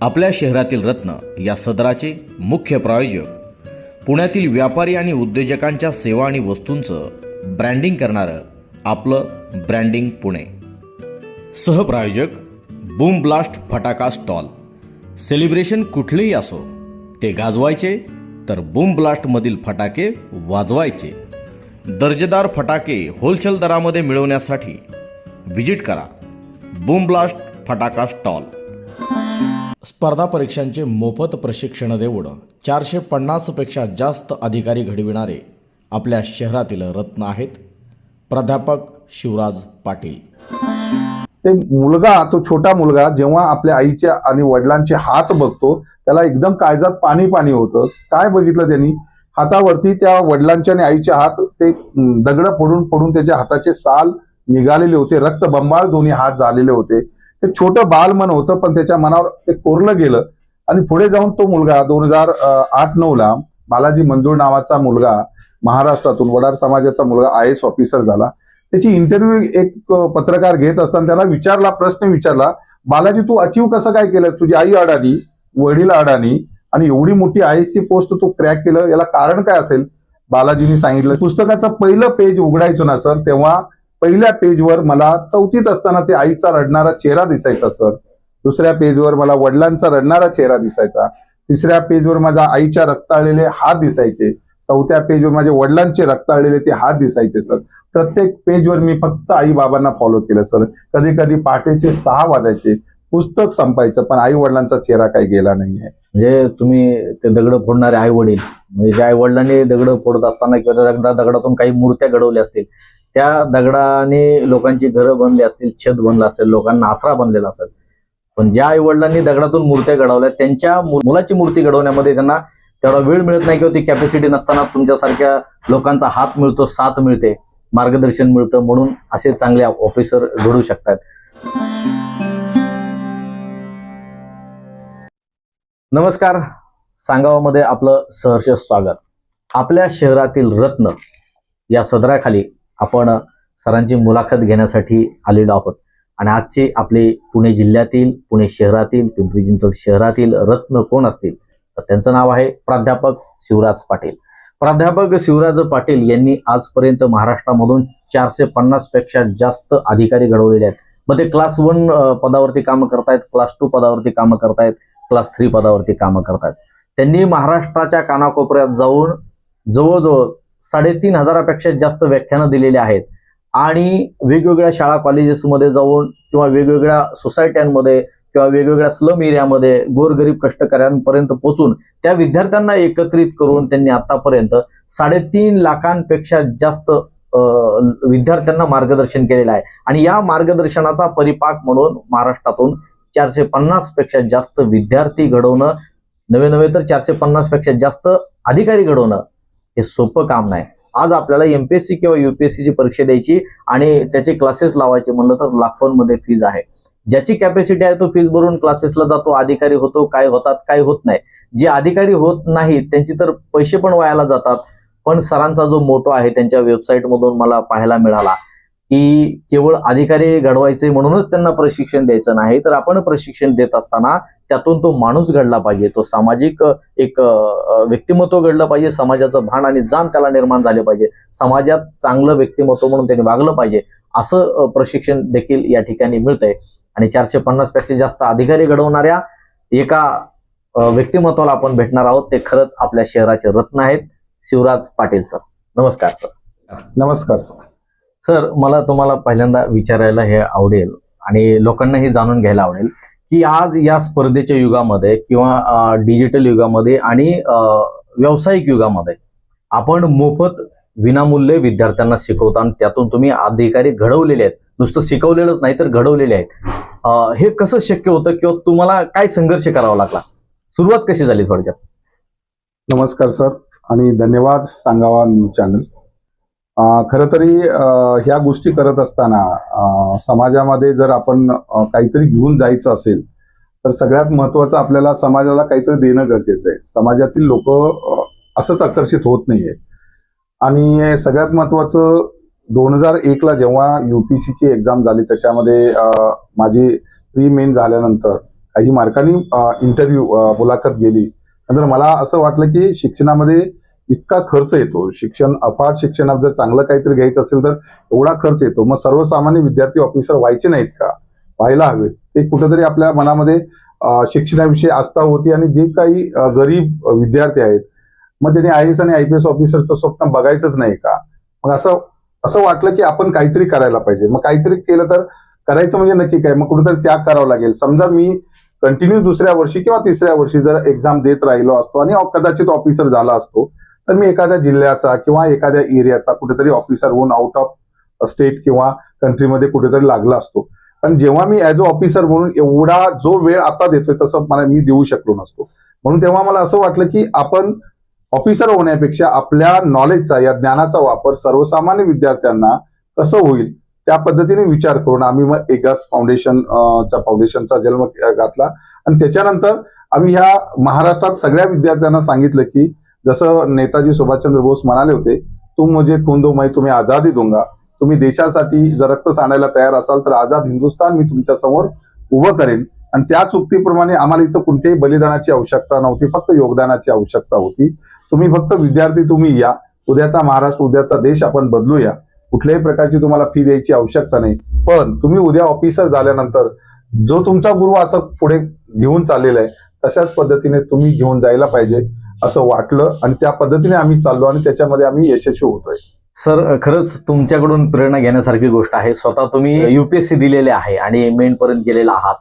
आपल्या शहरातील रत्न या सदराचे मुख्य प्रायोजक पुण्यातील व्यापारी आणि उद्योजकांच्या सेवा आणि वस्तूंचं ब्रँडिंग करणारं आपलं ब्रँडिंग पुणे. सहप्रायोजक बूम ब्लास्ट फटाका स्टॉल. सेलिब्रेशन कुठलेही असो ते गाजवायचे तर बूम ब्लास्टमधील फटाके वाजवायचे. दर्जेदार फटाके होलसेल दरामध्ये मिळवण्यासाठी व्हिजिट करा. बूम ब्लास्ट फटाका स्टॉल. स्पर्धा परीक्षांचे मोफत प्रशिक्षण देऊन चारशे पन्नासपेक्षा जास्त अधिकारी घडविणारे आपल्या शहरातील रत्न आहेत. प्राध्यापक शिवराज पाटील. ते मुलगा तो छोटा मुलगा जेव्हा आपल्या आईच्या आणि वडिलांचे हात बघतो त्याला एकदम काळजात पाणी पाणी होतं. काय बघितलं त्यांनी? हातावरती त्या वडिलांचे आणि आईचे हात ते दगड फोडून फोडून त्याच्या हाताचे साल निघालेले होते. रक्तबंबाळ दोन्ही हात झालेले होते. ते छोटं बाल मन होतं पण त्याच्या मनावर ते कोरलं गेलं. आणि पुढे जाऊन तो मुलगा दोन हजार आठ नऊ ला बालाजी मंजूर नावाचा मुलगा महाराष्ट्रातून वडार समाजाचा मुलगा आय एस ऑफिसर झाला. त्याची इंटरव्ह्यू एक पत्रकार घेत असताना त्याला विचारला प्रश्न विचारला बालाजी तू अचीव कसं काय केलं तुझी आई अडाणी वडील अडाणी आणि एवढी मोठी आयएसची पोस्ट तू क्रॅक केलं याला कारण काय असेल? बालाजींनी सांगितलं पुस्तकाचं पहिलं पेज उघडायचो ना सर तेव्हा पहिल्या पेजवर मला चौथीत असताना ते आईचा रडणारा चेहरा दिसायचा सर. दुसऱ्या पेजवर मला वडिलांचा रडणारा चेहरा दिसायचा. तिसऱ्या पेजवर माझ्या आईच्या रक्ताळलेले हात दिसायचे. चौथ्या पेजवर माझ्या वडिलांचे रक्ताळलेले ते हात दिसायचे सर. प्रत्येक पेजवर मी फक्त आई बाबांना फॉलो केलं सर. कधी कधी पहाटेचे सहा वाजायचे. पुस्तक संपायचं पण आई वडिलांचा चेहरा काही गेला नाहीये. म्हणजे तुम्ही ते दगड फोडणारे आई वडील म्हणजे त्या आई वडिलांनी दगड फोडत असताना किंवा त्या दगडातून काही मूर्त्या घडवल्या असतील त्या दगडाने लोकांची घरं बनली असतील छत बनलं असेल लोकांना आसरा बनलेला असेल. पण ज्या आई वडिलांनी दगडातून मूर्त्या घडवल्या त्यांच्या मुलाची मूर्ती घडवण्यामध्ये त्यांना तेवढा वेळ मिळत नाही किंवा ती कॅपॅसिटी नसताना तुमच्यासारख्या लोकांचा हात मिळतो साथ मिळते मार्गदर्शन मिळतं म्हणून असे चांगले ऑफिसर घडू शकतात. नमस्कार. सांगावामध्ये आपलं सहर्ष स्वागत. आपल्या शहरातील रत्न या सदराखाली आपण सरांची मुलाखत घेण्यासाठी आलेलो आहोत. आणि आजचे आपले पुणे जिल्ह्यातील पुणे शहरातील पिंपरी चिंचवड शहरातील रत्न कोण असतील? तर त्यांचं नाव आहे प्राध्यापक शिवराज पाटील. प्राध्यापक शिवराज पाटील यांनी आजपर्यंत महाराष्ट्रामधून चारशे पन्नासपेक्षा जास्त अधिकारी घडवलेले आहेत. मग ते क्लास वन पदावरती कामं करतायत क्लास टू पदावरती कामं करतायत क्लास थ्री पदावरती कामं करतायत. त्यांनी महाराष्ट्राच्या कानाकोपऱ्यात जाऊन जवळजवळ साडेतीन हजारापेक्षा जास्त व्याख्यानं दिलेली आहेत. आणि वेगवेगळ्या शाळा कॉलेजेसमध्ये जाऊन किंवा वेगवेगळ्या सोसायट्यांमध्ये किंवा वेगवेगळ्या स्लम एरियामध्ये गोरगरीब कष्टकऱ्यांपर्यंत पोहोचून त्या विद्यार्थ्यांना एकत्रित करून त्यांनी आतापर्यंत साडेतीन लाखांपेक्षा जास्त विद्यार्थ्यांना मार्गदर्शन केलेलं आहे. आणि या मार्गदर्शनाचा परिपाक म्हणून महाराष्ट्रातून चारशे पन्नासपेक्षा जास्त विद्यार्थी घडवणं नवे नवे तर चारशे पन्नासपेक्षा जास्त अधिकारी घडवणं हे सोपं काम नाही. आज आपल्याला एमपीएससी किंवा युपीएससीची परीक्षा द्यायची आणि त्याचे क्लासेस लावायचे म्हणलं तर लाखोंमध्ये फीज आहे. ज्याची कॅपॅसिटी आहे तो फीज भरून क्लासेसला जातो अधिकारी होतो काय होतात काय होत नाही. जे अधिकारी होत नाहीत त्यांची तर पैसे पण वायाला जातात. पण सरांचा जो मोटो आहे त्यांच्या वेबसाईटमधून मला पाहायला मिळाला. की केवळ अधिकारी घडवायचे म्हणूनच त्यांना प्रशिक्षण द्यायचं नाही तर आपण प्रशिक्षण देत असताना त्यातून तो माणूस घडला पाहिजे तो सामाजिक एक व्यक्तिमत्व घडलं पाहिजे समाजाचं भान आणि जाण त्याला निर्माण झाले पाहिजे समाजात चांगलं व्यक्तिमत्व म्हणून त्यांनी वागलं पाहिजे असं प्रशिक्षण देखील या ठिकाणी मिळतंय. आणि चारशे पन्नासपेक्षा जास्त अधिकारी घडवणाऱ्या एका व्यक्तिमत्वाला आपण भेटणार आहोत ते खरंच आपल्या शहराचे रत्न आहेत. शिवराज पाटील सर. नमस्कार सर. नमस्कार सर. सर मला तुम्हाला पहिल्यांदा विचारायला हे आवडेल आणि लोकांना हे जाणून घ्यायला आवडेल की आज या स्पर्धेच्या युगामध्ये किंवा डिजिटल युगामध्ये आणि व्यावसायिक युगामध्ये आपण मोफत विनामूल्य विद्यार्थ्यांना शिकवता आणि त्यातून तुम्ही अधिकारी घडवलेले आहेत. नुसतं शिकवलेलंच नाही तर घडवलेले आहेत. हे कसं शक्य होतं किंवा तुम्हाला काय संघर्ष करावा लागला? सुरुवात कशी झाली थोडक्यात? नमस्कार सर आणि धन्यवाद सांगावा न्यूज चॅनल. खरं तरी ह्या गोष्टी करत असताना समाजामध्ये जर आपण काहीतरी घेऊन जायचं असेल तर सगळ्यात महत्वाचं आपल्याला समाजाला काहीतरी देणं गरजेचं आहे. समाजातील लोक असंच आकर्षित होत नाहीये. आणि सगळ्यात महत्वाचं दोन हजार एकला जेव्हा युपीसीची एक्झाम झाली त्याच्यामध्ये माझी प्री मेन झाल्यानंतर काही मार्कांनी इंटरव्ह्यू मुलाखत गेली. नंतर मला असं वाटलं की शिक्षणामध्ये इतका खर्च येतो. शिक्षण अफाट शिक्षणात जर चांगलं काहीतरी घ्यायचं असेल तर एवढा खर्च येतो. मग सर्वसामान्य विद्यार्थी ऑफिसर व्हायचे नाहीत का? व्हायला हवेत. ते कुठेतरी आपल्या मनामध्ये शिक्षणाविषयी आस्था होती आणि जे काही गरीब विद्यार्थी आहेत मग त्यांनी आय एस आणि आय पी एस ऑफिसरचं स्वप्न बघायचंच नाही का? मग असं असं वाटलं की आपण काहीतरी करायला पाहिजे. मग काहीतरी केलं तर करायचं म्हणजे नक्की काय? मग कुठेतरी त्याग करावा लागेल. समजा मी कंटिन्यू दुसऱ्या वर्षी किंवा तिसऱ्या वर्षी जर एक्झाम देत राहिलो असतो आणि कदाचित ऑफिसर झाला असतो तर मी एखाद्या जिल्ह्याचा किंवा एखाद्या एरियाचा कुठेतरी ऑफिसर होऊन आउट ऑफ स्टेट किंवा कंट्रीमध्ये कुठेतरी लागला असतो. पण जेव्हा मी ऍज अ ऑफिसर म्हणून एवढा जो वेळ आता देतोय तसं मला मी देऊ शकलो नसतो. म्हणून तेव्हा मला असं वाटलं की आपण ऑफिसर होण्यापेक्षा आपल्या नॉलेजचा या ज्ञानाचा वापर सर्वसामान्य विद्यार्थ्यांना कसं होईल त्या पद्धतीने विचार करून आम्ही मग एगास फाउंडेशन चा फाउंडेशनचा जन्म घातला. आणि त्याच्यानंतर आम्ही ह्या महाराष्ट्रात सगळ्या विद्यार्थ्यांना सांगितलं की जसं नेताजी सुभाषचंद्र बोस म्हणाले होते तुम मुझे खून दो मैं तुम्ही आझादी दूंगा. तुम्ही देशासाठी जर रक्त सांडायला तयार असाल तर आझाद हिंदुस्थान मी तुमच्यासमोर उभं करेन. आणि त्याच उक्तीप्रमाणे आम्हाला इथं कोणत्याही बलिदानाची आवश्यकता नव्हती फक्त योगदानाची आवश्यकता होती. तुम्ही फक्त विद्यार्थी तुम्ही या. उद्याचा महाराष्ट्र उद्याचा देश आपण बदलूया. कुठल्याही प्रकारची तुम्हाला फी द्यायची आवश्यकता नाही. पण तुम्ही उद्या ऑफिसर झाल्यानंतर जो तुमचा गुरु असं पुढे घेऊन चाललेला आहे तशाच पद्धतीने तुम्ही घेऊन जायला पाहिजे. असं वाटलं आणि त्या पद्धतीने आम्ही चाललो आणि त्याच्यामध्ये आम्ही यशस्वी होतोय. सर खरंच तुमच्याकडून प्रेरणा घेण्यासारखी गोष्ट आहे. स्वतः तुम्ही युपीएससी दिलेले आहे आणि मेन पर्यंत गेलेला आहात.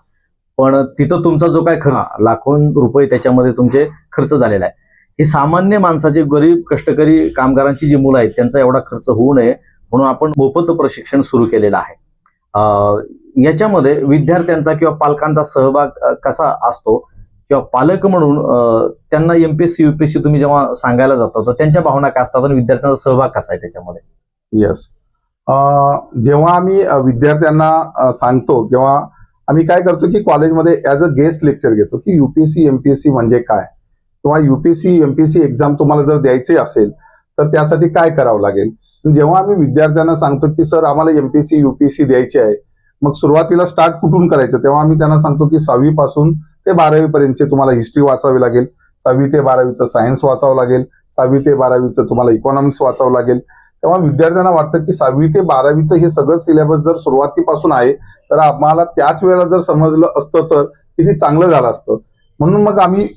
पण तिथं तुमचा जो काय खर्च लाखो रुपये त्याच्यामध्ये तुमचे खर्च झालेला आहे. ही सामान्य माणसाचे गरीब कष्टकरी कामगारांची जी मुलं आहेत त्यांचा एवढा खर्च होऊ नये म्हणून आपण मोफत प्रशिक्षण सुरू केलेलं आहे. याच्यामध्ये विद्यार्थ्यांचा किंवा पालकांचा सहभाग कसा असतो? किंवा पालक म्हणून त्यांना एमपीएससी युपीएससी तुम्ही जेव्हा सांगायला जाता तर त्यांच्या भावना काय असतात आणि विद्यार्थ्यांचा सहभाग कसा आहे त्याच्यामध्ये? येस जेव्हा आम्ही विद्यार्थ्यांना सांगतो किंवा आम्ही काय करतो की कॉलेजमध्ये ॲज अ गेस्ट लेक्चर घेतो की युपीएससी एमपीएससी म्हणजे काय? किंवा युपीएससी एमपीएससी एक्झाम तुम्हाला जर द्यायची असेल तर त्यासाठी काय करावं लागेल? जेव्हा आम्ही विद्यार्थ्यांना सांगतो की सर आम्हाला एमपीएससी युपीएससी द्यायची आहे मग सुरुवातीला स्टार्ट कुठून करायचं? तेव्हा आम्ही त्यांना सांगतो की सहावी पासून ते बारावी पर्यंतचे तुम्हाला हिस्ट्री वाचावी लागेल. सहावी ते बारावीचं सायन्स वाचावं लागेल. सहावी ते बारावीचं तुम्हाला इकॉनॉमिक्स वाचावं लागेल. तेव्हा विद्यार्थ्यांना वाटतं की सहावी ते बारावीचं हे सगळं सिलेबस जर सुरुवातीपासून आहे तर आम्हाला त्याच वेळेला जर समजलं असतं तर किती चांगलं झालं असतं. म्हणून मग आम्ही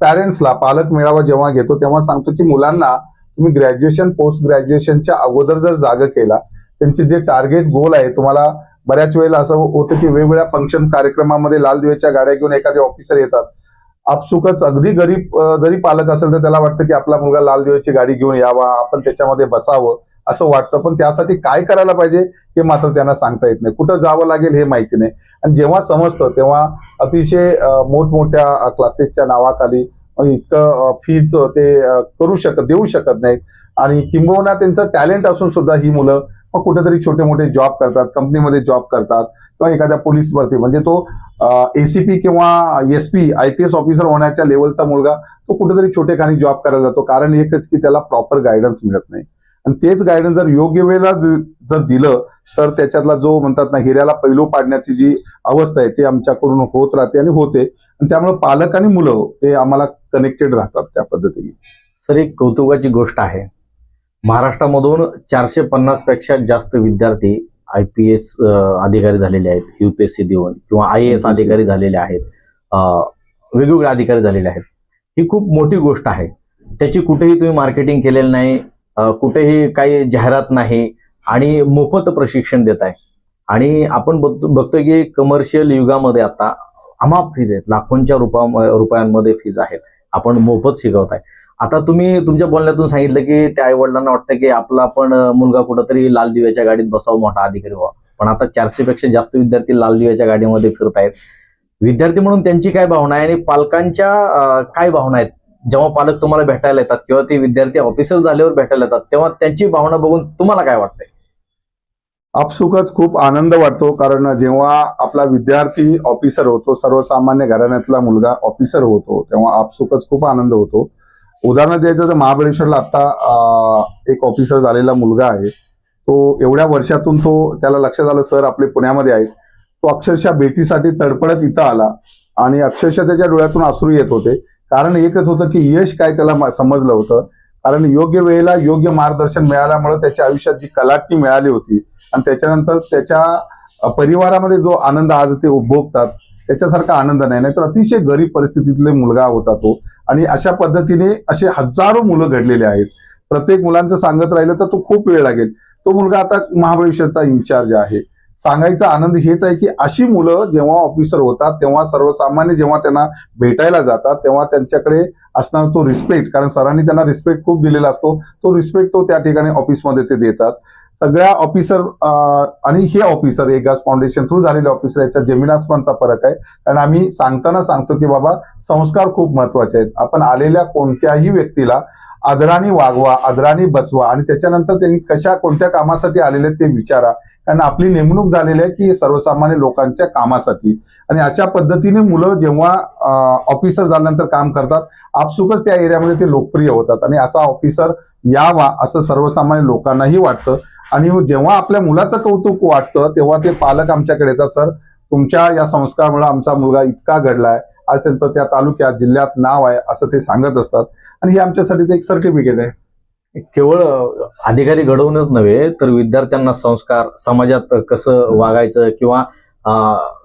पॅरेंट्सला पालक मेळावा जेव्हा घेतो तेव्हा सांगतो की मुलांना तुम्ही ग्रॅज्युएशन पोस्ट ग्रॅज्युएशनच्या अगोदर जर जागा केला त्यांचे जे टार्गेट गोल आहे तुम्हाला बऱ्याच वेळेला असं होतं की वेगवेगळ्या फंक्शन कार्यक्रमामध्ये लाल दिव्याच्या गाड्या घेऊन एखादे ऑफिसर येतात. आपसुकच अगदी गरीब जरी पालक असेल तर त्याला वाटतं की आपला मुलगा लाल दिव्याची गाडी घेऊन यावा आपण त्याच्यामध्ये बसावं असं वाटतं. पण त्यासाठी काय करायला पाहिजे हे मात्र त्यांना सांगता येत नाही. कुठं जावं लागेल हे माहिती नाही. आणि जेव्हा समजतं तेव्हा अतिशय मोठमोठ्या क्लासेसच्या नावाखाली इतकं फीज ते करू शकत देऊ शकत नाहीत. आणि किंबहुना त्यांचं टॅलेंट असून सुद्धा ही मुलं मग कुठेतरी छोटे मोठे जॉब करतात कंपनीमध्ये जॉब करतात किंवा एखाद्या पोलीस भरती म्हणजे तो एसीपी किंवा S P I P S officer होण्याच्या लेवलचा मुलगा तो कुठेतरी छोटे खाणी जॉब करायला जातो. कारण एकच की त्याला प्रॉपर गायडन्स मिळत नाही. आणि तेच गायडन्स जर योग्य वेळेला जर दिलं तर त्याच्यातला जो म्हणतात ना हिऱ्याला पैलू पाडण्याची जी अवस्था आहे ती आमच्याकडून होत राहते आणि होते. आणि त्यामुळे पालक आणि मुलं ते आम्हाला कनेक्टेड राहतात त्या पद्धतीने. सर एक कौतुकाची गोष्ट आहे. महाराष्ट्रामधून चारशे पन्नासपेक्षा जास्त विद्यार्थी आय पी एस अधिकारी झालेले आहेत युपीएससी देऊन किंवा आय एस. अधिकारी झालेले आहेत वेगवेगळे अधिकारी झालेले आहेत. ही खूप मोठी गोष्ट आहे. त्याची कुठेही तुम्ही मार्केटिंग केलेलं नाही कुठेही काही जाहिरात नाही आणि मोफत प्रशिक्षण देत आहे. आणि आपण बघतो बघतोय की कमर्शियल युगामध्ये आता अमाप फीज आहेत. लाखोंच्या रुपया रुपयांमध्ये फीज आहेत. आपण मोफत शिकवताय आता तुम्ही तुमच्या बोलण्यातून सांगितलं की त्या आई वडिलांना वाटतं की आपला पण मुलगा कुठंतरी लाल दिव्याच्या गाडीत बसावं मोठा अधिकारी व्हावा. पण आता चारशे पेक्षा जास्त विद्यार्थी लाल दिव्याच्या गाडीमध्ये फिरतायत विद्यार्थी म्हणून त्यांची काय भावना आहे आणि पालकांच्या काय भावना आहेत? जेव्हा पालक तुम्हाला भेटायला येतात किंवा ते विद्यार्थी ऑफिसर झाल्यावर भेटायला येतात तेव्हा त्यांची भावना बघून तुम्हाला काय वाटतंय? आपसुकच खूप आनंद वाटतो कारण जेव्हा आपला विद्यार्थी ऑफिसर होतो सर्वसामान्य घराण्यातला मुलगा ऑफिसर होतो तेव्हा आपसुकच खूप आनंद होतो. उदाहरण द्यायचं तर महाबळेश्वरला आता एक ऑफिसर झालेला मुलगा आहे. तो एवढ्या वर्षातून तो त्याला लक्षात आलं सर आपले पुण्यामध्ये आहेत. तो अक्षरशः भेटीसाठी तडपडत इथं आला आणि अक्षरशः त्याच्या डोळ्यातून आसरू येत होते. कारण एकच होतं की यश काय त्याला समजलं होतं. कारण योग्य वेळेला योग्य मार्गदर्शन मिळाल्यामुळे त्याच्या आयुष्यात जी कलाटणी मिळाली होती आणि त्याच्यानंतर त्याच्या परिवारामध्ये जो आनंद आज ते उपभोगतात त्याच्यासारखा आनंद नाही. नाहीतर अतिशय गरीब परिस्थितीतले मुलगा होता तो. आणि अशा पद्धतीने असे हजारो मुलं घडलेले आहेत. प्रत्येक मुलांचं सांगत राहिलं तर तो खूप वेळ लागेल. तो मुलगा आता महाबळेश्वरचा इन्चार्ज आहे. सांगायचा आनंद हेच आहे की अशी मुलं जेव्हा ऑफिसर होतात तेव्हा सर्वसामान्य जेव्हा त्यांना भेटायला जातात तेव्हा त्यांच्याकडे असणारा तो रिस्पेक्ट कारण सरांनी त्यांना रिस्पेक्ट खूप दिलेला असतो. तो रिस्पेक्ट तो त्या ठिकाणी ऑफिसमध्ये ते देतात. सगळ्या ऑफिसर आणि हे ऑफिसर एकाच फाउंडेशन थ्रू झालेले ऑफिसर याच्या जमीन फरक आहे. कारण आम्ही सांगताना सांगतो की बाबा संस्कार खूप महत्त्वाचे आहेत. आपण आलेल्या कोणत्याही व्यक्तीला आदराने वागवा आदराने बसवा आणि त्याच्यानंतर त्यांनी कशा कोणत्या कामासाठी आलेले आहेत ते विचारा. कारण आपली नेमणूक झालेली आहे की सर्वसामान्य लोकांच्या कामासाठी. आणि अशा पद्धतीने मुलं जेव्हा ऑफिसर झाल्यानंतर काम करतात आपसुकच त्या एरियामध्ये ते लोकप्रिय होतात. आणि असा ऑफिसर यावा असं सर्वसामान्य लोकांनाही वाटतं. आणि जेव्हा आपल्या मुलाचं कौतुक वाटतं तेव्हा ते पालक आमच्याकडे येतात सर तुमच्या या संस्कारामुळे आमचा मुलगा इतका घडलाय. आज त्यांचं त्या तालुक्यात जिल्ह्यात नाव आहे असं ते सांगत असतात. आणि हे आमच्यासाठी ते एक सर्टिफिकेट आहे. केवळ अधिकारी घडवूनच नव्हे तर विद्यार्थ्यांना संस्कार समाजात कसं वागायचं किंवा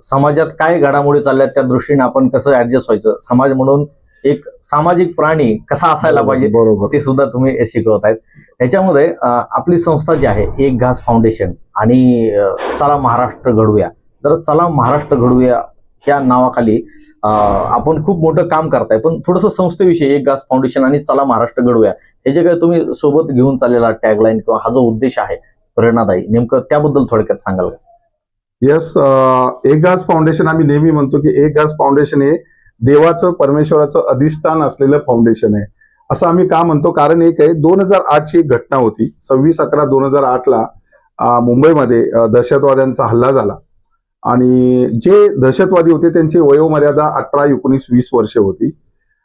समाजात काय घडामोडी चालल्यात त्या दृष्टीने आपण कसं ऍडजस्ट व्हायचं? समाज म्हणून एक सामाजिक प्राणी कसा असायला पाहिजे बरोबर. ते सुद्धा तुम्ही शिकवत आहेत. ह्याच्यामध्ये अं, आपली संस्था जी आहे एक घास फाउंडेशन आणि चला महाराष्ट्र घडूया जर चला महाराष्ट्र घडूया ह्या नावाखाली आपण खूप मोठं काम करताय. पण थोडंसं संस्थेविषयी एक घास फाउंडेशन आणि चला महाराष्ट्र घडूया हे जे काही तुम्ही सोबत घेऊन चाललेला टॅगलाईन किंवा हा जो उद्देश आहे प्रेरणादायी नेमकं त्याबद्दल थोडक्यात सांगाल का? येस एक घास फाउंडेशन आम्ही नेहमी म्हणतो की एक घास फाउंडेशन हे देवाचं परमेश्वराचं अधिष्ठान असलेलं फाउंडेशन आहे. असं आम्ही का म्हणतो? कारण एक आहे दोन हजार आठची एक घटना होती. सव्वीस अकरा दोन हजार आठला मुंबईमध्ये दहशतवाद्यांचा हल्ला झाला. आणि जे दहशतवादी होते त्यांची वयोमर्यादा अठरा एकोणीस वीस वर्ष होती.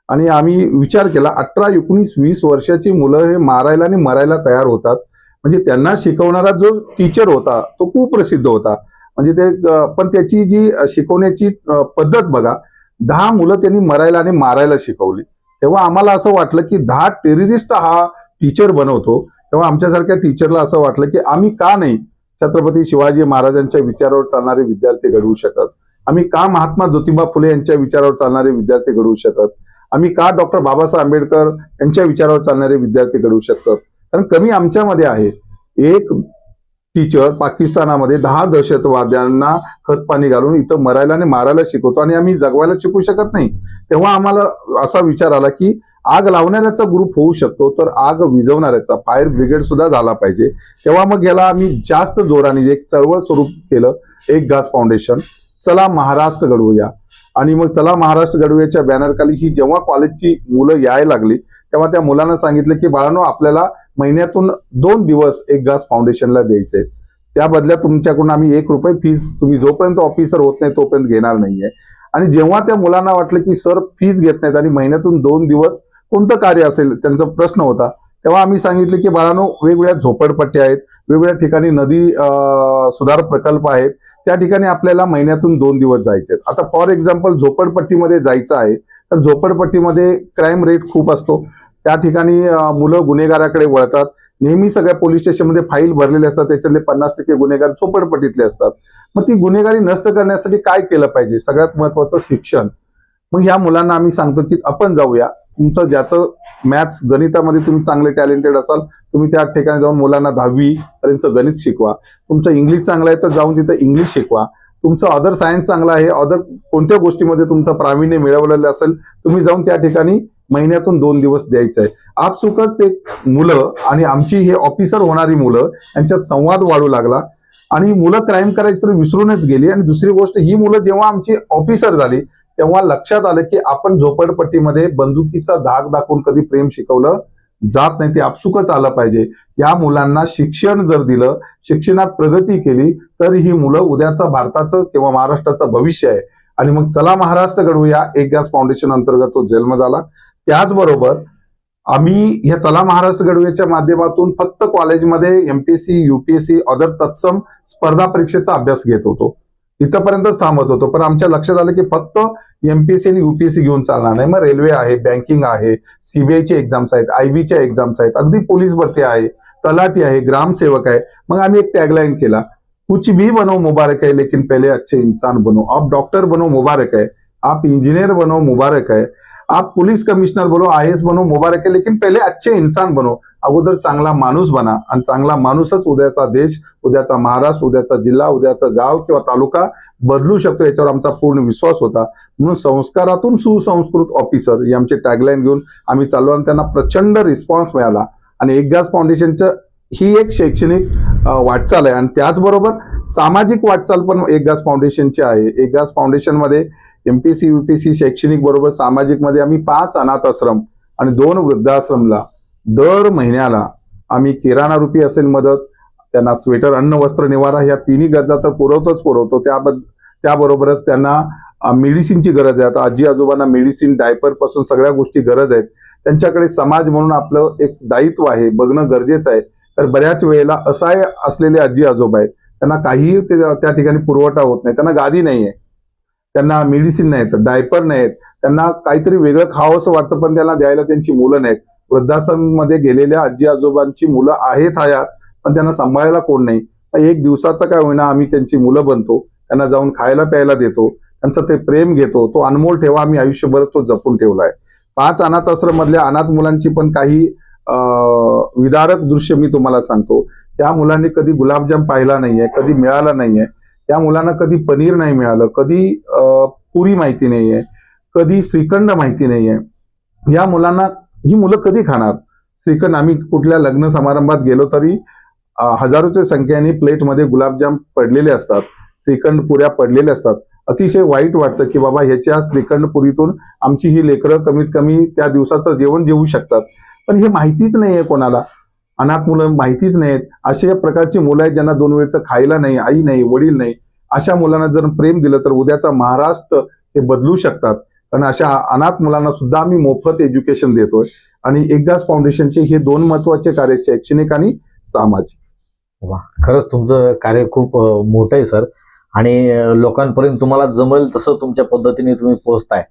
आणि आम्ही विचार केला अठरा एकोणीस वीस वर्षाची मुलं हे मारायला आणि मरायला तयार होतात. म्हणजे त्यांना शिकवणारा जो टीचर होता तो खूप प्रसिद्ध होता. म्हणजे ते पण त्याची जी शिकवण्याची पद्धत बघा दहा मुलं त्यांनी मरायला आणि मारायला शिकवली. तेव्हा आम्हाला असं वाटलं की दहा टेररिस्ट हा टीचर बनवतो. तेव्हा आमच्यासारख्या टीचरला असं वाटलं की आम्ही का नाही छत्रपती शिवाजी महाराजांच्या विचारावर चालणारे विद्यार्थी घडवू शकत. आम्ही का महात्मा ज्योतिबा फुले यांच्या विचारावर चालणारे विद्यार्थी घडवू शकत? आम्ही का डॉक्टर बाबासाहेब आंबेडकर यांच्या विचारावर चालणारे विद्यार्थी घडवू शकतात कारण कमी आमच्यामध्ये आहे. एक टीचर पाकिस्तानामध्ये दहा दहशतवाद्यांना खतपाणी घालून इथं मरायला आणि मारायला शिकवतो आणि आम्ही जगवायला शिकू शकत नाही. तेव्हा आम्हाला असा विचार आला की आग लावणाऱ्याचा ग्रुप होऊ शकतो तर आग विझवणाऱ्याचा फायर ब्रिगेड सुद्धा झाला पाहिजे. तेव्हा मग याला आम्ही जास्त जोराने एक चळवळ स्वरूप केलं एक घास फाउंडेशन चला महाराष्ट्र घडवूया. आणि मग चला महाराष्ट्र घडवूयाच्या बॅनरखाली ही जेव्हा कॉलेजची मुलं यायला लागली तेव्हा त्या मुलांना सांगितलं की बाळानो आपल्याला महिन्यातून दोन दिवस एक घास फाउंडेशनला द्यायचे त्या बदल्यात तुमच्याकडून आम्ही एक रुपये फीस तुम्ही जोपर्यंत ऑफिसर होत नाही तोपर्यंत घेणार नाहीये. आणि जेव्हा त्या मुलांना वाटलं की सर फीस घेत नाहीत आणि महिन्यातून दोन दिवस कोणतं कार्य असेल त्यांचा प्रश्न होता. तेव्हा आम्ही सांगितले की बाळानो वेगवेगळ्या झोपडपट्ट्या आहेत वेगवेगळ्या ठिकाणी नदी सुधार प्रकल्प आहेत. त्या ठिकाणी आपल्याला महिन्यातून दोन दिवस जायचे आता फॉर एक्झाम्पल झोपडपट्टीमध्ये जायचं आहे तर झोपडपट्टीमध्ये क्राईम रेट खूप असतो. त्या ठिकाणी मुलं गुन्हेगाराकडे वळतात. नेहमी सगळ्या पोलीस स्टेशनमध्ये फाईल भरलेले असतात. त्याच्यातले पन्नास टक्के गुन्हेगार झोपडपट्टीतले असतात. मग ती गुन्हेगारी नष्ट करण्यासाठी काय केलं पाहिजे? सगळ्यात महत्वाचं शिक्षण. मग ह्या मुलांना आम्ही सांगतो की आपण जाऊया. तुमचं ज्याचं मॅथ्स गणितामध्ये तुम्ही चांगले टॅलेंटेड असाल तुम्ही त्या ठिकाणी जाऊन मुलांना दहावी पर्यंत गणित शिकवा. तुमचं इंग्लिश चांगलं आहे तर जाऊन तिथं इंग्लिश शिकवा. तुमचं अदर सायन्स चांगलं आहे अदर कोणत्या गोष्टीमध्ये तुमचं प्रावीण्य मिळवलेलं असेल तुम्ही जाऊन त्या ठिकाणी महिन्यातून दोन दिवस द्यायचं आहे. आपसुकच ते मुलं आणि आमची हे ऑफिसर होणारी मुलं यांच्यात संवाद वाढू लागला. आणि मुलं क्राईम करायची तर विसरूनच गेली. आणि दुसरी गोष्ट ही मुलं जेव्हा आमची ऑफिसर झाली तेव्हा लक्षात आलं की आपण झोपडपट्टीमध्ये बंदुकीचा धाक दाखवून कधी प्रेम शिकवलं जात नाही ते आपसुकच आलं पाहिजे. या मुलांना शिक्षण जर दिलं शिक्षणात प्रगती केली तर ही मुलं उद्याचं भारताचं किंवा महाराष्ट्राचं भविष्य आहे. आणि मग चला महाराष्ट्र घडवूया एक गॅस फाउंडेशन अंतर्गत तो जन्म झाला. त्याचबरोबर आम्ही ह्या चला महाराष्ट्र घडवूयाच्या माध्यमातून फक्त कॉलेजमध्ये एमपीएससी युपीएससी अदर तत्सम स्पर्धा परीक्षेचा अभ्यास घेत होतो. इथंपर्यंतच थांबत होतो. पण आमच्या लक्षात आलं की फक्त एमपीएससी आणि युपीएससी घेऊन चालणार नाही. मग रेल्वे आहे बँकिंग आहे सीबीआयचे एक्झाम्स आहेत आयबीच्या एक्झाम्स आहेत. अगदी पोलीस भरती आहे तलाठी आहे ग्रामसेवक आहे. मग आम्ही एक टॅगलाईन केला. कुछ भी बनो मुबारक है लेकिन पहले अच्छे इंसान बनो. आप डॉक्टर बनो मुबारक है आप इंजीनियर बनो मुबारक है. आप पुलिस कमिश्नर बनो आय एस बनो मुबारक है लेकिन पहिले अच्छे इंसान बनो। अगोदर चांगला माणूस बना आणि चांगला माणूसच उद्याचा देश उद्याचा महाराष्ट्र उद्याचा जिल्हा उद्याचं गाव किंवा तालुका बदलू शकतो याच्यावर आमचा पूर्ण विश्वास होता. म्हणून संस्कारातून सुसंस्कृत ऑफिसर ही आमची टॅगलाईन घेऊन आम्ही चाललो आणि त्यांना प्रचंड रिस्पॉन्स मिळाला. आणि एकगाज फाउंडेशनचं ही एक शैक्षणिक वाटचाल आहे. आणि त्याचबरोबर सामाजिक वाटचाल पण एकगाज फाउंडेशनची आहे. एकगाज फाउंडेशनमध्ये पी सी शैक्षणिक बरोबर सामाजिकमध्ये आम्ही पाच अनाथ आश्रम आणि दोन वृद्धाश्रमला दर महिन्याला आम्ही किराणा रुपी असेल मदत त्यांना स्वेटर अन्न वस्त्र निवारा ह्या तिन्ही गरजा तर पुरवतोच पुरवतो. त्याबद्दल त्याबरोबरच त्यांना मेडिसिनची गरज आहे. आता आजी आजोबांना मेडिसिन डायपरपासून सगळ्या गोष्टी गरज आहेत. त्यांच्याकडे समाज म्हणून आपलं एक दायित्व आहे. बघणं गरजेचं आहे. तर बऱ्याच वेळेला असाय असलेले आजी आजोबा आहेत त्यांना काहीही ते त्या ठिकाणी पुरवठा होत नाही त्यांना गादी नाहीये. त्यांना मेडिसिन नाहीत डायपर नाहीत त्यांना काहीतरी वेगळं खावंसं वाटतं पण त्यांना द्यायला त्यांची मुलं नाहीत. वृद्धाश्रममध्ये गेलेल्या आजी आजोबांची मुलं आहेत हयात पण त्यांना सांभाळायला कोण नाही. एक दिवसाचा काय होईना आम्ही त्यांची मुलं बनतो त्यांना जाऊन खायला प्यायला देतो त्यांचं ते प्रेम घेतो तो अनमोल ठेवा आम्ही आयुष्यभर तो जपून ठेवला आहे पाच अनाथ आश्रम मधल्या अनाथ मुलांची पण काही विदारक दृश्य मी तुम्हाला सांगतो. त्या मुलांनी कधी गुलाबजाम पाहिला नाहीये कधी मिळाला नाहीये. त्या मुलांना कधी पनीर नाही मिळालं कधी पुरी माहिती नाहीये कधी श्रीखंड माहिती नाहीये. या मुलांना ही मुलं कधी खाणार? श्रीखंड आम्ही कुठल्या लग्न समारंभात गेलो तरी हजारोच्या संख्येने प्लेटमध्ये गुलाबजाम पडलेले असतात. श्रीखंड पुऱ्या पडलेल्या असतात. अतिशय वाईट वाटतं की बाबा ह्याच्या श्रीखंड पुरीतून आमची ही लेकरं कमीत कमी त्या दिवसाचं जेवण जेवू शकतात. पण हे माहितीच नाहीये कोणाला. अनाथ मुलं माहितीच नाहीत अशा प्रकारची मुलं आहेत ज्यांना दोन वेळचं खायला नाही आई नाही वडील नाही. अशा मुलांना जर प्रेम दिलं तर उद्याचा महाराष्ट्र हे बदलू शकतात. कारण अशा अनाथ मुलांना सुद्धा आम्ही मोफत एज्युकेशन देतोय. आणि एकदाच फाउंडेशनचे हे दोन महत्त्वाचे कार्य शैक्षणिक आणि सामाजिक. वा खरंच तुमचं कार्य खूप मोठं आहे सर. आणि लोकांपर्यंत तुम्हाला जमेल तसं तुमच्या पद्धतीने तुम्ही पोहोचताय.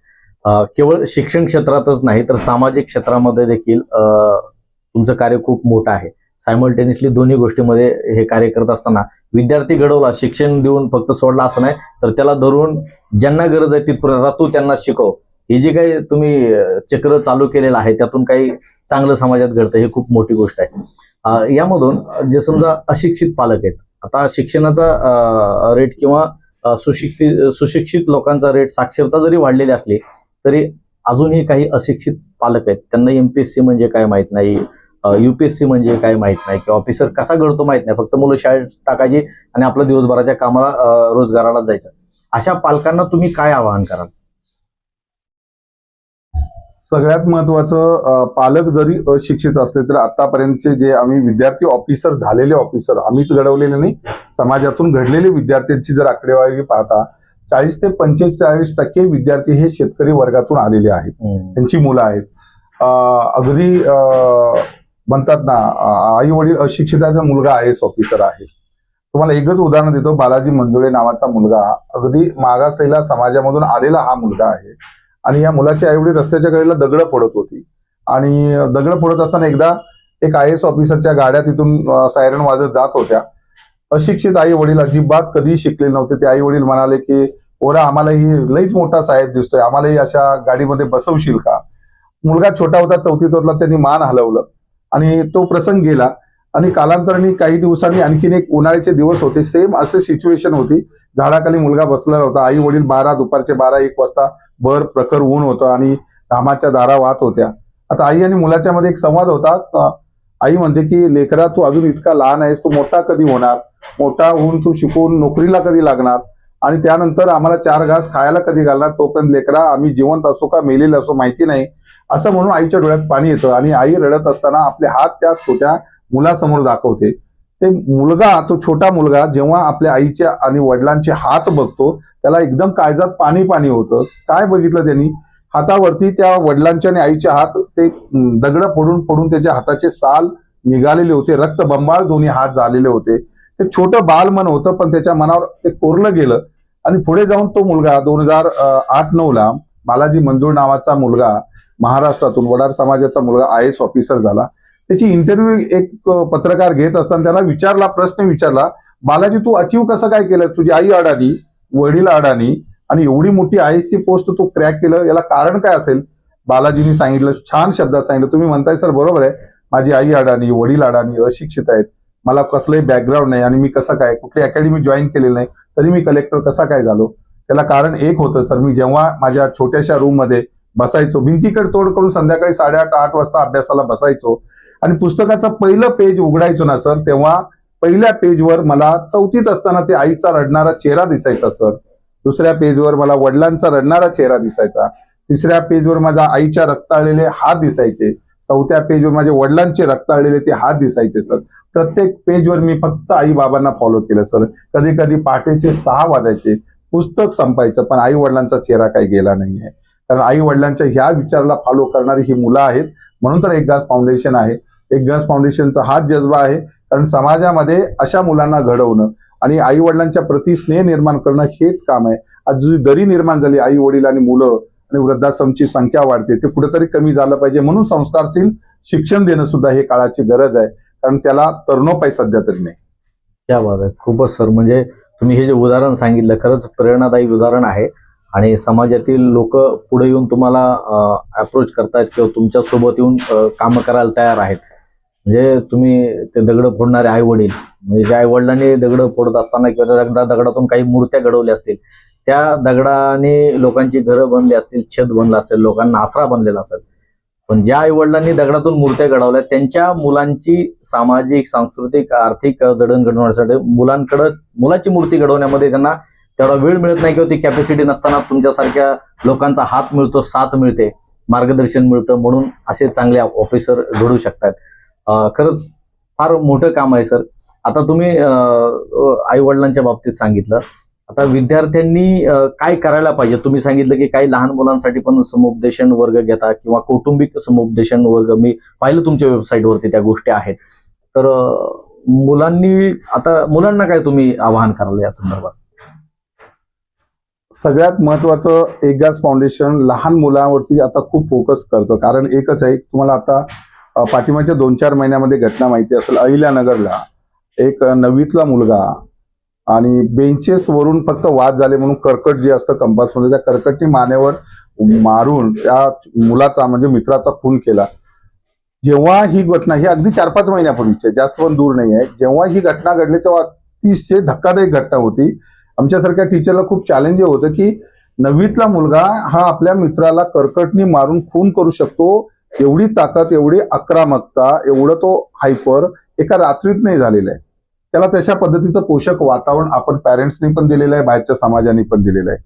केवळ शिक्षण क्षेत्रातच नाही तर सामाजिक क्षेत्रामध्ये देखील तुमचं कार्य खूप मोठं आहे. सायमल्टेनियसली दोन्ही गोष्टीमध्ये हे कार्य करत असताना विद्यार्थी घडवला शिक्षण देऊन फक्त सोडला असं नाही तर त्याला धरून ज्यांना गरज आहे तिथपर्यंत तू त्यांना शिकव. हे जे काही तुम्ही चक्र चालू केलेलं आहे त्यातून काही चांगलं समाजात घडतं हे खूप मोठी गोष्ट आहे. यामधून जे समजा अशिक्षित पालक आहेत आता शिक्षणाचा रेट किंवा सुशिक्षित सुशिक्षित लोकांचा रेट साक्षरता जरी वाढलेली असली तरी अजूनही काही अशिक्षित पालक आहेत. त्यांना एमपीएससी म्हणजे काय माहीत नाही युपीएससी म्हणजे काय माहीत नाही किंवा ऑफिसर कसा घडतो माहीत नाही. फक्त मुलं शाळेत टाकायची आणि आपलं दिवसभराच्या कामाला रोजगाराला जायचं. अशा पालकांना तुम्ही काय आवाहन कराल? सगळ्यात महत्वाचं पालक जरी अशिक्षित असले तर आतापर्यंतचे जे आम्ही विद्यार्थी ऑफिसर झालेले ऑफिसर आम्हीच घडवलेले नाही. समाजातून घडलेले विद्यार्थ्यांची जर आकडेवारी पाहता चाळीस ते पंचेचाळीस टक्के विद्यार्थी हे शेतकरी वर्गातून आलेले आहेत. त्यांची मुलं आहेत. अगदी म्हणतात ना आई वडील अशिक्षित आहे तर मुलगा आय एस ऑफिसर आहे. तुम्हाला एकच उदाहरण देतो बालाजी मंजुळे नावाचा मुलगा अगदी मागासलेल्या समाजामधून आलेला हा मुलगा आहे. आणि या मुलाची आईवडील रस्त्याच्या कडेला दगडं फोडत होती. आणि दगडं फोडत असताना एकदा एक आय एस ऑफिसरच्या गाड्या तिथून सायरन वाजत जात होत्या. अशिक्षित आई वडील अजिबात कधी शिकले नव्हते. ते आई वडील म्हणाले की ओरा आम्हाला ही लईच मोठा साहेब दिसतोय. आम्हालाही अशा गाडीमध्ये बसवशील का? मुलगा छोटा होता चौथीत होतला त्यांनी मान हलवलं. आणि तो प्रसंग गेला. आणि कालांतराने काही दिवसांनी आणखीन एक उन्हाळ्याचे दिवस होते. सेम असे सिच्युएशन होती. झाडाखाली मुलगा बसलेला होता आई वडील बारा दुपारचे बारा एक वाजता भर प्रखर ऊन होतं आणि घामाच्या दारा वाहत होत्या. आता आई आणि मुलाच्या मध्ये एक संवाद होता. आई म्हणते की लेकरा तू अजून इतका लहान आहेस. तू मोठा कधी होणार? मोठा होऊन तू शिकून नोकरीला कधी लागणार? आणि त्यानंतर आम्हाला चार घास खायला कधी घालणार? तोपर्यंत लेकरा आम्ही जिवंत असो का मेलेले असो माहिती नाही. असं म्हणून आईच्या डोळ्यात पाणी येतं आणि आई रडत असताना आपले हात त्या छोट्या मुलासमोर दाखवते. ते मुलगा तो छोटा मुलगा जेव्हा आपल्या आईच्या आणि वडिलांचे हात बघतो त्याला एकदम काळजात पाणी पाणी होतं. काय बघितलं त्यांनी? हातावरती त्या वडिलांच्या आणि आईच्या हात ते दगड फोडून फोडून त्याच्या हाताचे साल निघालेले होते. रक्त बंबाळ दोन्ही हात झालेले होते. ते छोटं बाल मन होतं पण त्याच्या मनावर ते कोरलं गेलं. आणि पुढे जाऊन तो मुलगा दोन हजार आठ नऊ ला बालाजी मंजूर नावाचा मुलगा महाराष्ट्रातून वडार समाजाचा मुलगा आय एस ऑफिसर झाला. त्याची इंटरव्ह्यू एक पत्रकार घेत असताना त्याला विचारला प्रश्न विचारला बालाजी तू अचीव कसं काय केलं तुझी आई अडाणी वडील अडाणी आणि एवढी मोठी आय एसची पोस्ट तू क्रॅक केलं याला कारण काय असेल? बालाजींनी सांगितलं छान शब्दात सांगितलं. तुम्ही म्हणताय सर बरोबर आहे. माझी आई अडाणी वडील अडाणी अशिक्षित आहेत. मला कसलंही बॅकग्राऊंड नाही आणि मी कसं काय कुठली अकॅडमी जॉईन केलेली नाही तरी मी कलेक्टर कसा काय झालो? त्याला कारण एक होतं सर मी जेव्हा माझ्या छोट्याशा रूममध्ये बसायचो भिंतीकडे तोड करून संध्याकाळी साडेआठ आठ वाजता अभ्यासाला बसायचो आणि पुस्तकाचं पहिलं पेज उघडायचो ना सर तेव्हा पहिल्या पेजवर मला चौथीत असताना ते आईचा रडणारा चेहरा दिसायचा सर दुसऱ्या पेजवर मला वडिलांचा रडणारा चेहरा दिसायचा. तिसऱ्या पेजवर माझ्या आईच्या रक्ताळलेले हात दिसायचे. चौथ्या पेजवर माझ्या वडिलांचे रक्ताळलेले ते हात दिसायचे सर प्रत्येक पेजवर मी फक्त आई बाबांना फॉलो केलं सर कधी कधी पहाटेचे सहा वाजायचे पुस्तक संपायचं पण आई वडिलांचा चेहरा काही गेला नाहीये. कारण आई वडिलांच्या ह्या विचाराला फॉलो करणारी ही मुलं आहेत. म्हणून तर एक गास फाउंडेशन आहे. एक गाज फाउंडेशनचा हाच जज्बा आहे. कारण समाजामध्ये अशा मुलांना घडवणं आणि आई वडिलांच्या प्रति स्नेह निर्माण करणं हेच काम आहे. आज जी दरी निर्माण झाली आई वडील आणि मुलं आणि वृद्धाश्रमची संख्या वाढते. ते कुठेतरी कमी झालं पाहिजे म्हणून संस्कारशील शिक्षण देणं सुद्धा हे काळाची गरज आहे. कारण त्याला तरुणोपाय सध्या तरी नाही. क्या बाब आहे. खूपच सर म्हणजे तुम्ही हे जे उदाहरण सांगितलं खरंच प्रेरणादायी उदाहरण आहे. आणि समाजातील लोक पुढे येऊन तुम्हाला अप्रोच करतायत किंवा तुमच्यासोबत येऊन काम कामं करायला तयार आहेत. म्हणजे तुम्ही ते दगड फोडणारे आई वडील म्हणजे ज्या आई वडिलांनी दगडं फोडत असताना किंवा त्या दगडा दगडातून काही मूर्त्या घडवल्या असतील त्या दगडाने लोकांची घरं बनली असतील छत बनलं असेल लोकांना आसरा बनलेला असेल पण ज्या आईवडिलांनी दगडातून मूर्त्या घडवल्या त्यांच्या मुलांची सामाजिक सांस्कृतिक आर्थिक जडण घडवण्यासाठी मुलांकडं मुलाची मूर्ती घडवण्यामध्ये त्यांना तेवढा वेळ मिळत नाही किंवा ती कॅपॅसिटी नसताना तुमच्यासारख्या लोकांचा हात मिळतो साथ मिळते मार्गदर्शन मिळतं म्हणून असे चांगले ऑफिसर घडू शकतात. खरंच फार मोठं काम आहे सर. आता तुम्ही आई वडिलांच्या बाबतीत सांगितलं. आता विद्यार्थ्यांनी काय करायला पाहिजे? तुम्ही सांगितलं की काही लहान मुलांसाठी पण समुपदेशन वर्ग घेता किंवा कौटुंबिक समुपदेशन वर्ग. मी पाहिलं तुमच्या वेबसाईटवरती त्या गोष्टी आहेत. तर मुलांनी आता मुलांना काय तुम्ही आवाहन कराल या संदर्भात? सगळ्यात महत्वाचं एकदाच फाउंडेशन लहान मुलांवरती आता खूप फोकस करतं. कारण एकच आहे तुम्हाला आता अ, दोन चार महिन्यामध्ये घटना माहिती असेल. अहिल्यानगरला एक नववीतला मुलगा आणि बेंचेस वरून फक्त वाद झाले म्हणून कर्कट जे असतं कंपासमध्ये त्या कर्कटनी मानेवर मारून त्या मुलाचा म्हणजे मित्राचा खून केला. जेव्हा ही घटना ही अगदी चार पाच महिन्यापूर्वीची आहे जास्त पण दूर नाही आहे जेव्हा ही घटना घडली तेव्हा अतिशय धक्कादायक घटना होती. आमच्यासारख्या टीचरला खूप चॅलेंज होतं की नववीतला मुलगा हा आपल्या मित्राला कर्कटनी मारून खून करू शकतो एवढी ताकद एवढी आक्रमकता एवढं तो हायफर एका रात्रीत नाही झालेलं आहे. त्याला तशा पद्धतीचं पोषक वातावरण आपण पॅरेंट्सनी पण दिलेलं आहे बाहेरच्या समाजाने पण दिलेलं आहे.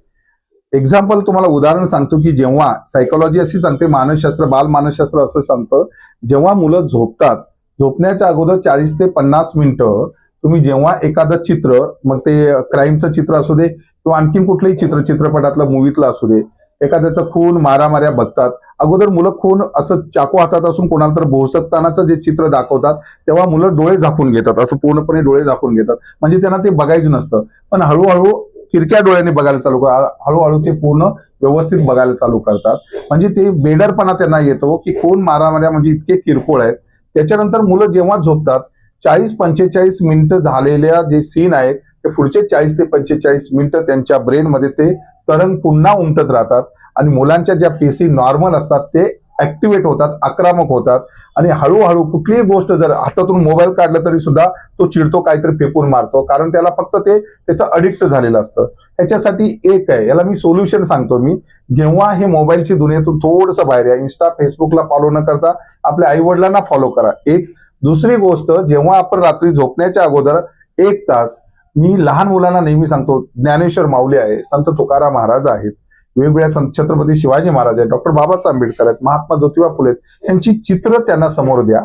एक्झाम्पल तुम्हाला उदाहरण सांगतो की जेव्हा सायकोलॉजी अशी सांगते मानसशास्त्र बाल मानसशास्त्र असं सांगतं जेव्हा मुलं झोपतात झोपण्याच्या अगोदर चाळीस ते पन्नास मिनिटं तुम्ही जेव्हा एखादं चित्र मग ते क्राईमचं चित्र असू दे किंवा आणखीन कुठलंही चित्र चित्रपटातलं मूवीतलं असू दे एखाद्याचं खून मारामाऱ्या बघतात अगोदर मुलं खून असं चाकू हातात असून कोणाला तर भोसकतानाचं जे चित्र दाखवतात तेव्हा मुलं डोळे झाकून घेतात असं पूर्णपणे डोळे झाकून घेतात. म्हणजे त्यांना ते बघायचं नसतं. पण हळूहळू तिरक्या डोळ्याने बघायला चालू कर हळूहळू ते पूर्ण व्यवस्थित बघायला चालू करतात. म्हणजे ते बेडरपणा त्यांना येतो की खून मारामाऱ्या म्हणजे इतके किरकोळ आहेत. त्याच्यानंतर मुलं जेव्हा झोपतात चाळीस पंचेचाळीस मिनिटं झालेल्या जे सीन आहेत ते पुढचे चाळीस ते पंचेचाळीस मिनिटं त्यांच्या ब्रेनमध्ये ते तरंग पुन्हा उमटत राहतात आणि मुलांच्या ज्या पेशी नॉर्मल असतात ते ऍक्टिव्हेट होतात आक्रमक होतात. आणि हळूहळू कुठलीही गोष्ट जर हातातून मोबाईल काढला तरी सुद्धा तो चिडतो काहीतरी फेकून मारतो. कारण त्याला फक्त ते त्याचं अडिक्ट झालेलं असतं. ह्याच्यासाठी एक आहे. याला मी सोल्युशन सांगतो मी. जेव्हा हे मोबाईलची दुनियेतून थोडंसं बाहेर या इन्स्टा फेसबुकला फॉलो न करता आपल्या आई वडिलांना फॉलो करा. एक. दुसरी गोष्ट जेव्हा आपण रात्री झोपण्याच्या अगोदर एक तास मी लहान मुलांना नेहमी सांगतो ज्ञानेश्वर माऊली आहे संत तुकाराम महाराज आहेत वेगवेगळ्या संत छत्रपती शिवाजी महाराज आहेत डॉक्टर बाबासाहेब आंबेडकर आहेत महात्मा ज्योतिबा फुले आहेत यांची चित्र त्यांना समोर द्या.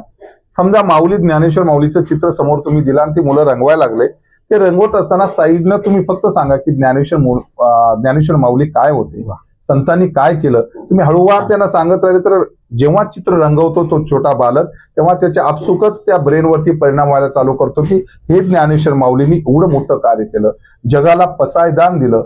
समजा माऊली ज्ञानेश्वर माऊलीचं चित्र समोर तुम्ही दिला आणि ती मुलं रंगवायला लागले ते रंगवत असताना साईडनं तुम्ही फक्त सांगा की ज्ञानेश्वर ज्ञानेश्वर माऊली काय होते? संतांनी काय केलं? तुम्ही हळूवार त्यांना सांगत राहिले तर जेव्हा चित्र रंगवतो तो छोटा बालक तेव्हा त्याच्या आपसुकच त्या ब्रेनवरती परिणाम व्हायला चालू करतो की हे ज्ञानेश्वर माऊलींनी एवढं मोठं कार्य केलं. जगाला पसायदान दिलं.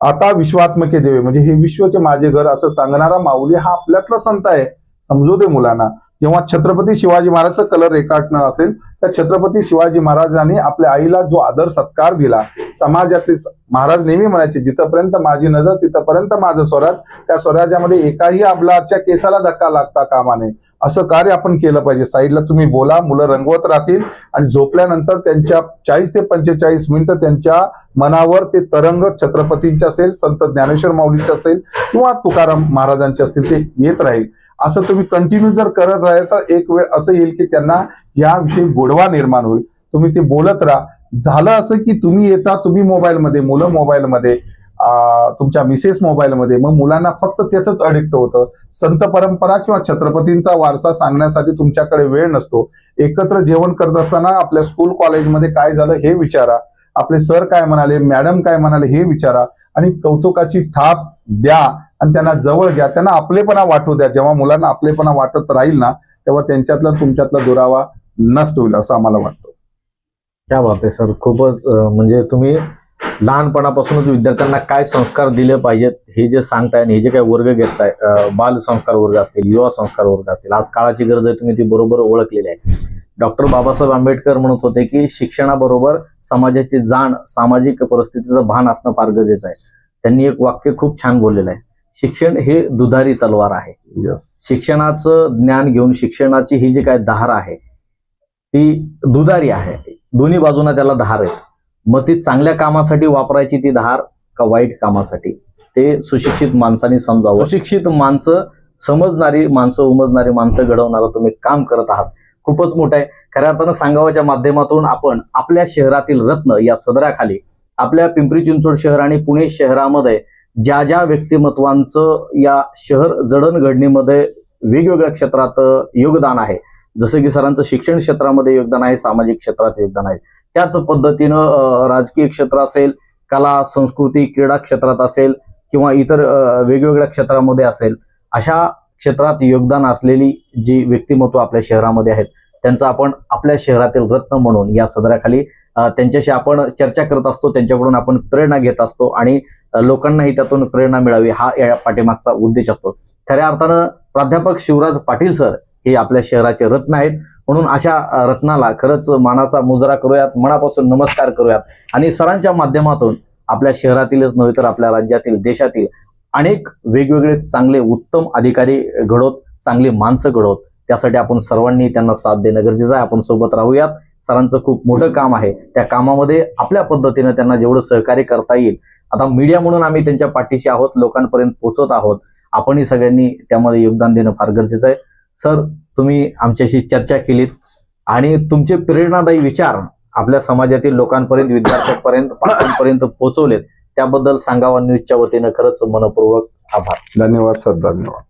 आता विश्वात्मके देवे. म्हणजे हे विश्वचे माझे घर असं सांगणारा माऊली हा आपल्यातला संत आहे. समजू दे मुलांना. जेव्हा छत्रपती शिवाजी महाराजचं कलर रेखाटणं असेल तर छत्रपती शिवाजी महाराजांनी आपल्या आईला जो आदर सत्कार दिला समाजातले महाराज नेहमी म्हणायचे जिथपर्यंत माझी नजर तिथपर्यंत माझं स्वराज. त्या स्वराज्यामध्ये एकाही आपलाच्या केसाला धक्का लागता कामा नये. असं कार्य आपण केलं पाहिजे. साईडला तुम्ही बोला मुलं रंगवत राहतील आणि झोपल्यानंतर त्यांच्या चाळीस ते पंचेचाळीस मिनिटं त्यांच्या मनावर ते तरंग छत्रपतींचे असेल संत ज्ञानेश्वर माऊलीचे असेल किंवा तुकाराम महाराजांचे असतील ते येत राहील. असं तुम्ही कंटिन्यू जर करत राहील तर एक वेळ असं येईल की त्यांना याविषयी गोडवा निर्माण होईल. तुम्ही ते बोलत राहा. झालं असं की तुम्ही येता तुम्ही मोबाईलमध्ये मुलं मोबाईलमध्ये तुमच्या मिसेस मोबाईलमध्ये मग मुलांना फक्त त्याच अडिक्ट होतं. संत परंपरा किंवा छत्रपतींचा वारसा सांगण्यासाठी तुमच्याकडे वेळ नसतो. एकत्र जेवण करत असताना आपल्या स्कूल कॉलेजमध्ये काय झालं हे विचारा. आपले सर काय म्हणाले मॅडम काय म्हणाले हे विचारा. आणि कौतुकाची थाप द्या आणि त्यांना जवळ घ्या. त्यांना आपलेपणा वाटू द्या. जेव्हा मुलांना आपलेपणा वाटत राहील ना तेव्हा त्यांच्यातला तुमच्यातला दुरावा नष्ट होईल असं आम्हाला वाटतं. क्या बात आहे सर. खूपच म्हणजे तुम्ही लहानपणापासूनच विद्यार्थ्यांना काय संस्कार दिले पाहिजेत हे जे सांगताय आणि हे जे काही वर्ग घेताय बाल संस्कार वर्ग असतील युवा संस्कार वर्ग असतील आज काळाची गरज आहे तुम्ही ती बरोबर ओळखलेली आहे. डॉक्टर बाबासाहेब आंबेडकर म्हणत होते की शिक्षणाबरोबर समाजाची जाण सामाजिक परिस्थितीचं भान असणं फार गरजेचं आहे. त्यांनी एक वाक्य खूप छान बोललेलं आहे. शिक्षण हे दुधारी तलवार आहे. शिक्षणाचं ज्ञान घेऊन शिक्षणाची ही जी काय धार आहे ती दुधारी आहे. दोन्ही बाजूना त्याला धार आहे मग ती चांगल्या कामासाठी वापरायची ती धार का वाईट कामासाठी? ते सुशिक्षित माणसांनी समजावं. सुशिक्षित माणसं समजणारी माणसं उमजणारी माणसं घडवणारं तुम्ही काम करत आहात. खूपच मोठं आहे. खऱ्या अर्थानं सांगावाच्या माध्यमातून आपण आपल्या शहरातील रत्न या सदराखाली आपल्या पिंपरी चिंचवड शहर आणि पुणे शहरामध्ये ज्या ज्या व्यक्तिमत्वांचं या शहर जडणघडणीमध्ये वेगवेगळ्या क्षेत्रात योगदान आहे जसं की सरांचं शिक्षण क्षेत्रामध्ये योगदान आहे सामाजिक क्षेत्रात योगदान आहे. त्याच पद्धतीनं राजकीय क्षेत्र असेल कला संस्कृती क्रीडा क्षेत्रात असेल किंवा इतर वेगवेगळ्या क्षेत्रामध्ये असेल अशा क्षेत्रात योगदान असलेली जी व्यक्तिमत्व आपल्या शहरामध्ये आहेत त्यांचं आपण आपल्या शहरातील रत्न म्हणून या सदराखाली त्यांच्याशी आपण चर्चा करत असतो त्यांच्याकडून आपण प्रेरणा घेत असतो आणि लोकांनाही त्यातून प्रेरणा मिळावी हा या पाठीमागचा उद्देश असतो. खऱ्या अर्थानं प्राध्यापक शिवराज पाटील सर हे आपल्या शहराचे रत्न आहेत. म्हणून अशा रत्नाला खरंच मानाचा मुजरा करूयात मनापासून नमस्कार करूयात. आणि सरांच्या माध्यमातून आपल्या शहरातीलच नव्हे तर आपल्या राज्यातील देशातील अनेक वेगवेगळे चांगले उत्तम अधिकारी घडवत चांगली माणसं घडवत त्यासाठी आपण सर्वांनी त्यांना साथ देणं गरजेचं आहे. आपण सोबत राहूयात. सरांचं खूप मोठं काम आहे. त्या कामामध्ये आपल्या पद्धतीनं त्यांना जेवढं सहकार्य करता येईल. आता मीडिया म्हणून आम्ही त्यांच्या पाठीशी आहोत लोकांपर्यंत पोहोचत आहोत. आपणही सगळ्यांनी त्यामध्ये योगदान देणं फार गरजेचं आहे. सर तुम्ही आमच्याशी चर्चा केलीत आणि तुमचे प्रेरणादायी विचार आपल्या समाजातील लोकांपर्यंत विद्यार्थ्यांपर्यंत पालकांपर्यंत पोहोचवलेत. त्याबद्दल सांगावा न्यूजच्या वतीनं खरंच मनपूर्वक आभार. धन्यवाद सर. धन्यवाद.